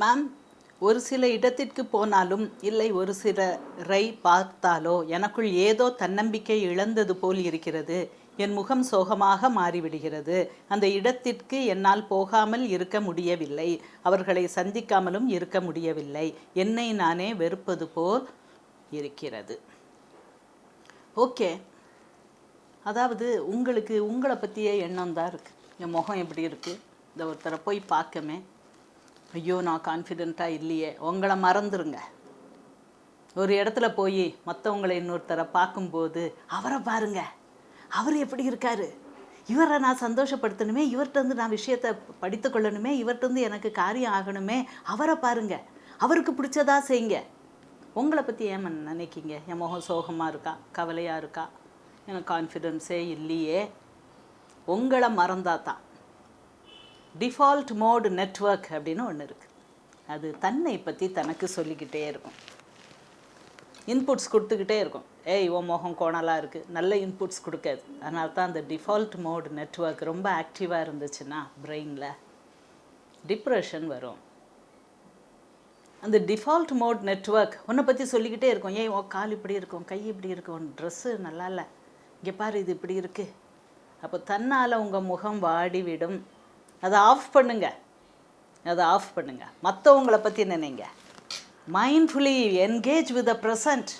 Ma'am ஒரு சில இடத்திற்கு போனாலும் இல்லை ஒரு சில ரை பார்த்தாலோ எனக்குள் ஏதோ தன்னம்பிக்கை இழந்தது போல் இருக்கிறது. என் முகம் சோகமாக மாறிவிடுகிறது. அந்த இடத்திற்கு என்னால் போகாமல் இருக்க முடியவில்லை. அவர்களை சந்திக்காமலும் இருக்க முடியவில்லை. என்னை நானே வெறுப்பது போல் இருக்கிறது. ஓகே. அதாவது உங்களுக்கு உங்களை பற்றிய எண்ணம் தான் இருக்குது என் முகம் எப்படி இருக்குது இந்த ஒருத்தரை போய் பார்க்கமே. ஐயோ நான் கான்ஃபிடெண்ட்டாக இல்லையே. உங்களை மறந்துருங்க. ஒரு இடத்துல போய் மற்றவங்களை இன்னொருத்தரை பார்க்கும்போது அவரை பாருங்க. அவர் எப்படி இருக்காரு? இவரை நான் சந்தோஷப்படுத்தணுமே இவர்கிட்டருந்து நான் விஷயத்தை படித்துக்கொள்ளணுமே இவர்கிட்ட இருந்து எனக்கு காரியம் ஆகணுமே அவரை பாருங்க. அவருக்கு பிடிச்சதா செய்யுங்க. உங்களை பற்றி ஏன் நினைக்கிங்க? என் முகம் சோகமாக இருக்கா? கவலையாக இருக்கா? எனக்கு கான்ஃபிடென்ஸே இல்லையே. உங்களை மறந்தாதான். டிஃபால்ட் மோடு நெட்வொர்க் அப்படின்னு ஒன்று இருக்குது அது தன்னை பற்றி தனக்கு சொல்லிக்கிட்டே இருக்கும். இன்புட்ஸ் கொடுத்துக்கிட்டே இருக்கும். ஏய் உன் முகம் கோணலாக இருக்குது நல்ல இன்புட்ஸ் கொடுக்காது. அதனால தான் அந்த டிஃபால்ட் மோடு நெட்வொர்க் ரொம்ப ஆக்டிவாக இருந்துச்சுன்னா பிரெயினில் டிப்ரெஷன் வரும். அந்த டிஃபால்ட் மோட் நெட்வொர்க் உன்னை பற்றி சொல்லிக்கிட்டே இருக்கும். ஏன் உன் கால் இப்படி இருக்கும் கை இப்படி இருக்கும் உன் ட்ரெஸ்ஸு நல்லா இல்லை. இங்கே பாரு இது இப்படி இருக்குது அப்போ தன்னால் உங்கள் முகம் வாடிவிடும். அதை ஆஃப் பண்ணுங்க. அதை ஆஃப் பண்ணுங்க. மற்றவங்களை பற்றி நினைங்க mindfully engage with the present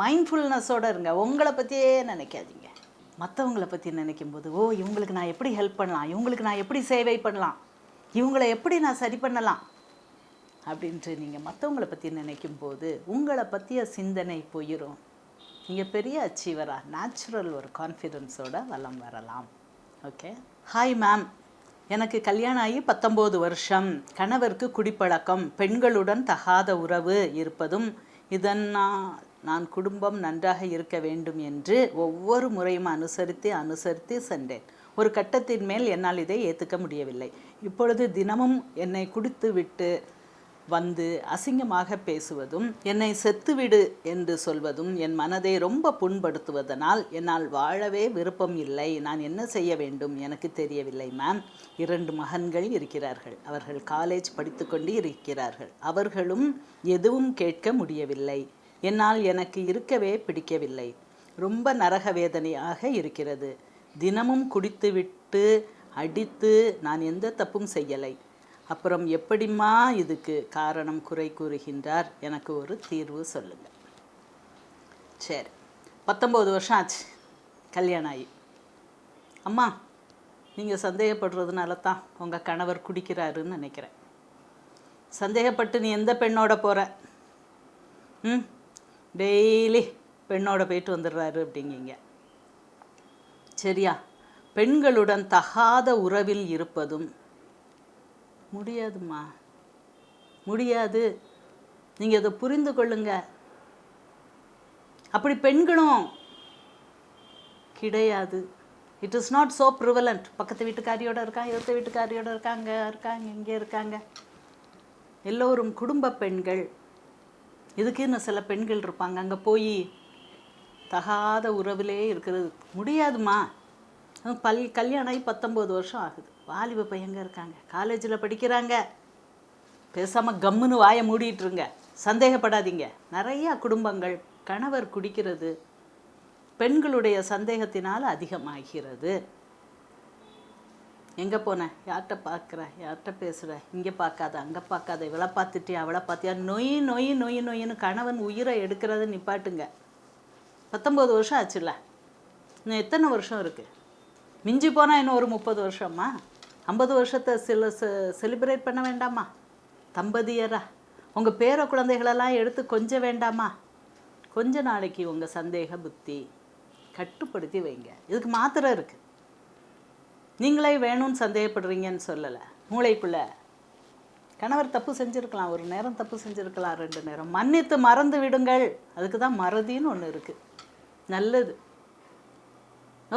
மைண்ட்ஃபுல்னஸோடு இருங்க. உங்களை பற்றியே நினைக்காதீங்க. மற்றவங்களை பற்றி நினைக்கும் போது ஓ இவங்களுக்கு நான் எப்படி ஹெல்ப் பண்ணலாம்? இவங்களுக்கு நான் எப்படி சேவை பண்ணலாம்? இவங்களை எப்படி நான் சரி பண்ணலாம்? அப்படின்ட்டு நீங்கள் மற்றவங்களை பற்றி நினைக்கும் போது உங்களை பற்றிய சிந்தனை போயிடும் நீங்கள் பெரிய அச்சீவராக நேச்சுரல் ஒரு கான்ஃபிடென்ஸோட வலம் வரலாம். ஓகே ஹாய் மேம் எனக்கு கல்யாணம் ஆகி பத்தொம்போது வருஷம். கணவருக்கு குடிப்பழக்கம் பெண்களுடன் தகாத உறவு இருப்பதும் இதனால் நான் குடும்பம் நன்றாக இருக்க வேண்டும் என்று ஒவ்வொரு முறையும் அனுசரித்து அனுசரித்து சென்றேன். ஒரு கட்டத்தின் மேல் என்னால் இதை ஏற்றுக்க முடியவில்லை. இப்பொழுது தினமும் என்னை குடித்து விட்டு வந்து அசிங்கமாக பேசுவதும் என்னை செத்துவிடு என்று சொல்வதும் என் மனதை ரொம்ப புண்படுத்துவதனால் என்னால் வாழவே விருப்பம் இல்லை. நான் என்ன செய்ய வேண்டும்? எனக்கு தெரியவில்லை மேம் இரண்டு மகன்கள் இருக்கிறார்கள். அவர்கள் காலேஜ் படித்துக்கொண்டு இருக்கிறார்கள். அவர்களும் எதுவும் கேட்க முடியவில்லை. என்னால் எனக்கு இருக்கவே பிடிக்கவில்லை. ரொம்ப நரக வேதனையாக இருக்கிறது. தினமும் குடித்துவிட்டு அடித்து நான் எந்த தப்பும் செய்யலை. அப்புறம் எப்படிம்மா இதுக்கு காரணம் குறை கூறுகின்றார்? எனக்கு ஒரு தீர்வு சொல்லுங்கள் சரி. பத்தொம்போது வருஷம் ஆச்சு. கல்யாணம் ஆகி. அம்மா நீங்கள் சந்தேகப்படுறதுனால தான் உங்கள் கணவர் குடிக்கிறாருன்னு நினைக்கிறேன். சந்தேகப்பட்டு நீ எந்த பெண்ணோட போகிற ம்? டெய்லி பெண்ணோட போயிட்டு வந்துடுறாரு அப்படிங்கிங்க. சரியா? பெண்களுடன் தகாத உறவில் இருப்பதும் முடியாதும்மா. முடியாது. நீங்கள் அதை புரிந்து கொள்ளுங்க. அப்படி பெண்களும் கிடையாது. It is not so prevalent பக்கத்து வீட்டுக்காரியோட இருக்காங்க எடுத்த வீட்டுக்காரியோட இருக்காங்க இருக்காங்க இங்கே இருக்காங்க. எல்லோரும் குடும்ப பெண்கள். இதுக்குன்னு சில பெண்கள் இருப்பாங்க. அங்கே போய் தகாத உறவிலே இருக்கிறது. முடியாதுமா பல் கல்யாணம் ஆகி பத்தொம்போது வருஷம் ஆகுது. வாலிப பையங்க இருக்காங்க. காலேஜில் படிக்கிறாங்க. பேசாமல் கம்முன்னு வாயை மூடிட்டுருங்க. சந்தேகப்படாதீங்க. நிறையா குடும்பங்கள் கணவர் குடிக்கிறது பெண்களுடைய சந்தேகத்தினால் அதிகமாகிறது. எங்கே போனேன் யார்கிட்ட பார்க்குற? யார்கிட்ட பேசுகிற இங்கே பார்க்காத அங்கே பார்க்காத இவளை பார்த்துட்டியா அவளை பார்த்தியா? நொய் நொய் நொய் நொயின்னு கணவன் உயிரை எடுக்கிறத நிப்பாட்டுங்க. பத்தொம்போது வருஷம் ஆச்சுல்ல. இன்னும் எத்தனை வருஷம் இருக்குது மிஞ்சி போனால் இன்னும் ஒரு முப்பது வருஷமா ஐம்பது வருஷத்தை சில செலிப்ரேட் பண்ண வேண்டாமா? தம்பதியரா. உங்கள் பேர குழந்தைகளெல்லாம் எடுத்து கொஞ்சம் வேண்டாமா? கொஞ்ச நாளைக்கு உங்கள் சந்தேக புத்தி கட்டுப்படுத்தி வைங்க. இதுக்கு மாத்திரை இருக்குது நீங்களே வேணும்னு சந்தேகப்படுறீங்கன்னு சொல்லலை. மூளைக்குள்ளே கணவர் தப்பு செஞ்சுருக்கலாம். ஒரு நேரம் தப்பு செஞ்சுருக்கலாம் ரெண்டு நேரம். மன்னித்து மறந்து விடுங்கள். அதுக்கு தான் மறதின்னு ஒன்று இருக்குது நல்லது.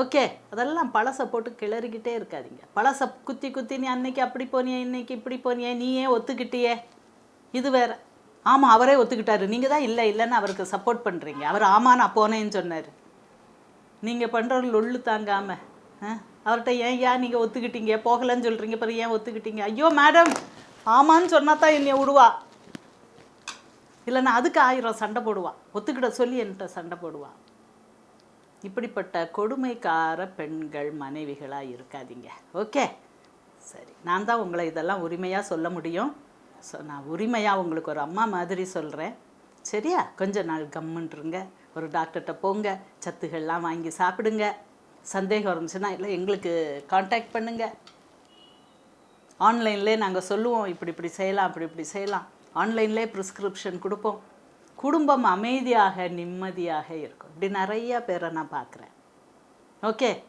ஓகே அதெல்லாம் பழசை போட்டு கிளறிக்கிட்டே இருக்காதீங்க. பழசை குத்தி குத்தி நீ அன்னைக்கு அப்படி போனியே இன்னைக்கு இப்படி போனியே நீயே ஒத்துக்கிட்டியே. இது வேற. ஆமாம் அவரே ஒத்துக்கிட்டாரு. நீங்கள் தான் இல்லை இல்லைன்னு அவருக்கு சப்போர்ட் பண்ணுறீங்க அவர் ஆமாம் நான் போனேன்னு சொன்னார். நீங்கள் பண்ணுற லொள்ளு தாங்காமல் அவர்கிட்ட ஏன் ஏன் நீங்கள் ஒத்துக்கிட்டீங்க? போகலன்னு சொல்கிறீங்க பிறகு ஏன் ஒத்துக்கிட்டீங்க? ஐயோ மேடம் ஆமான்னு சொன்னா தான் என்னை விடுவா இல்லைன்னா அதுக்கு ஆயிரம் சண்டை போடுவான் ஒத்துக்கிட சொல்லி என்கிட்ட சண்டை போடுவா. இப்படிப்பட்ட கொடுமைக்கார பெண்கள் மனைவிகளாக இருக்காதீங்க. ஓகே? சரி நான் தான் உங்களை இதெல்லாம் உரிமையாக சொல்ல முடியும். ஸோ நான் உரிமையாக உங்களுக்கு ஒரு அம்மா மாதிரி சொல்கிறேன் சரியா? கொஞ்ச நாள் கம்முன்ருங்க ஒரு டாக்டர்கிட்ட போங்க. சத்துகள்லாம் வாங்கி சாப்பிடுங்க. சந்தேகம் இருந்துச்சுன்னா இல்லை எங்களுக்கு காண்டாக்ட் பண்ணுங்கள் ஆன்லைன்லேயே நாங்கள் சொல்லுவோம். இப்படி இப்படி செய்யலாம் அப்படி இப்படி செய்யலாம். ஆன்லைன்லேயே ப்ரிஸ்கிரிப்ஷன் கொடுப்போம். குடும்பம் அமைதியாக நிம்மதியாக இருக்கும். இப்படி நிறைய பேரை நான் பார்க்குறேன். ஓகே?